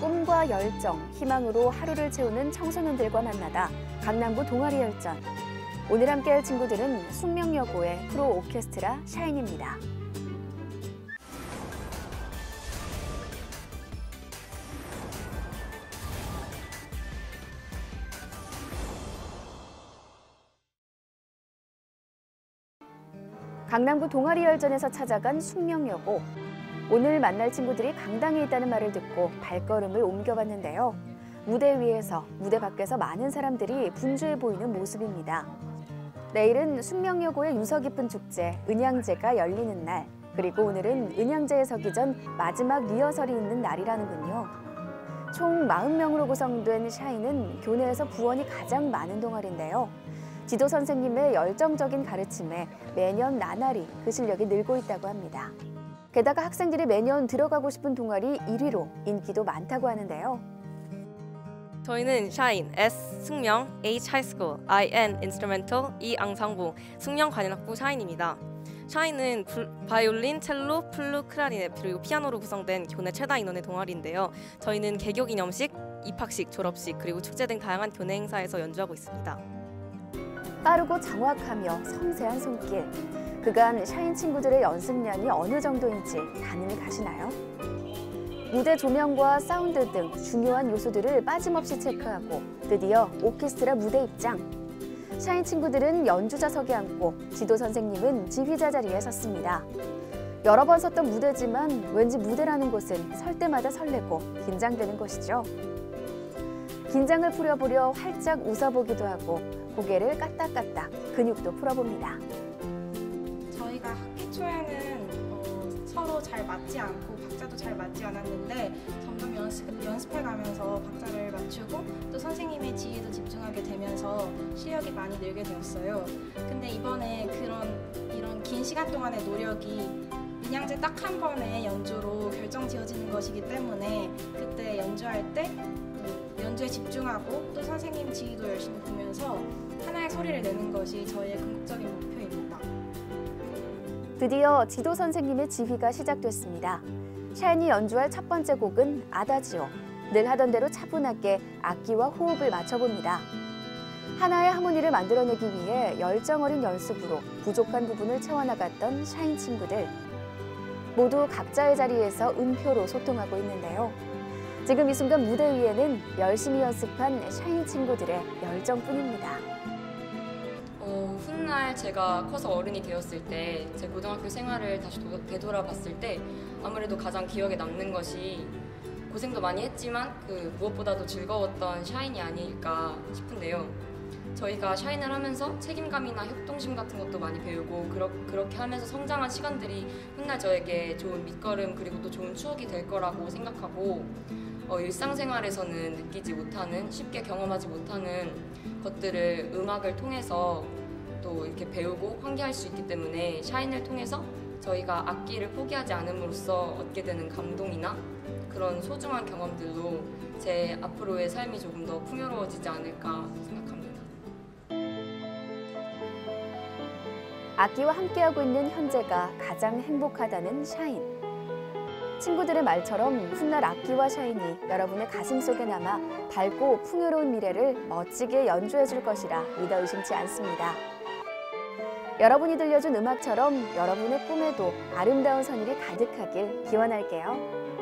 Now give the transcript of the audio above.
꿈과 열정, 희망으로 하루를 채우는 청소년들과 만나다 강남구 동아리 열전. 오늘 함께할 친구들은 숙명여고의 프로 오케스트라 샤인입니다. 강남구 동아리 열전에서 찾아간 숙명여고. 오늘 만날 친구들이 강당에 있다는 말을 듣고 발걸음을 옮겨봤는데요. 무대 위에서, 무대 밖에서 많은 사람들이 분주해 보이는 모습입니다. 내일은 숙명여고의 유서 깊은 축제, 은양제가 열리는 날. 그리고 오늘은 은양제에 서기 전 마지막 리허설이 있는 날이라는군요. 총 40명으로 구성된 샤이는 교내에서 부원이 가장 많은 동아리인데요. 지도 선생님의 열정적인 가르침에 매년 나날이 그 실력이 늘고 있다고 합니다. 게다가 학생들이 매년 들어가고 싶은 동아리 1위로 인기도 많다고 하는데요. 저희는 샤인, S 숙명, H 하이스쿨, IN 인스트루멘털, E 앙상부, 숙명 관현악부 샤인입니다. 샤인은 불, 바이올린, 첼로, 플루, 클라리넷 그리고 피아노로 구성된 교내 최다 인원의 동아리인데요. 저희는 개교 기념식, 입학식, 졸업식 그리고 축제 등 다양한 교내 행사에서 연주하고 있습니다. 빠르고 정확하며 섬세한 손길. 그간 샤인 친구들의 연습량이 어느 정도인지 가늠이 가시나요? 무대 조명과 사운드 등 중요한 요소들을 빠짐없이 체크하고 드디어 오케스트라 무대 입장. 샤인 친구들은 연주자석에 앉고 지도 선생님은 지휘자 자리에 섰습니다. 여러 번 섰던 무대지만 왠지 무대라는 곳은 설 때마다 설레고 긴장되는 곳이죠. 긴장을 풀어보려 활짝 웃어보기도 하고 고개를 까딱까딱 근육도 풀어봅니다. 저희가 학기 초에는 어, 서로 잘 맞지 않고 박자도 잘 맞지 않았는데 점점 연습, 연습해 가면서 박자를 맞추고 또 선생님의 지휘도 집중하게 되면서 실력이 많이 늘게 되었어요. 근데 이번에 그런 이런 긴 시간 동안의 노력이 민양제 딱 한 번의 연주로 결정 지어지는 것이기 때문에 그때 연주할 때그 연주에 집중하고 또 선생님 지휘도 열심히 보면서 하나의 소리를 내는 것이 저희의 궁극적인 목표입니다. 드디어 지도 선생님의 지휘가 시작됐습니다. 샤인이 연주할 첫 번째 곡은 아다지오. 늘 하던 대로 차분하게 악기와 호흡을 맞춰봅니다. 하나의 하모니를 만들어내기 위해 열정 어린 연습으로 부족한 부분을 채워나갔던 샤인 친구들. 모두 각자의 자리에서 음표로 소통하고 있는데요. 지금 이 순간 무대 위에는 열심히 연습한 샤인 친구들의 열정뿐입니다. 어, 훗날 제가 커서 어른이 되었을 때 제 고등학교 생활을 다시 도, 되돌아봤을 때 아무래도 가장 기억에 남는 것이 고생도 많이 했지만 그 무엇보다도 즐거웠던 샤인이 아닐까 싶은데요. 저희가 샤인을 하면서 책임감이나 협동심 같은 것도 많이 배우고 그러, 그렇게 하면서 성장한 시간들이 훗날 저에게 좋은 밑거름 그리고 또 좋은 추억이 될 거라고 생각하고 어, 일상생활에서는 느끼지 못하는 쉽게 경험하지 못하는 것들을 음악을 통해서 또 이렇게 배우고 환기할 수 있기 때문에 샤인을 통해서 저희가 악기를 포기하지 않음으로써 얻게 되는 감동이나 그런 소중한 경험들로 제 앞으로의 삶이 조금 더 풍요로워지지 않을까 생각합니다. 악기와 함께하고 있는 현재가 가장 행복하다는 샤인. 친구들의 말처럼 훗날 악기와 샤인이 여러분의 가슴 속에 남아 밝고 풍요로운 미래를 멋지게 연주해 줄 것이라 믿어 의심치 않습니다. 여러분이 들려준 음악처럼 여러분의 꿈에도 아름다운 선율이 가득하길 기원할게요.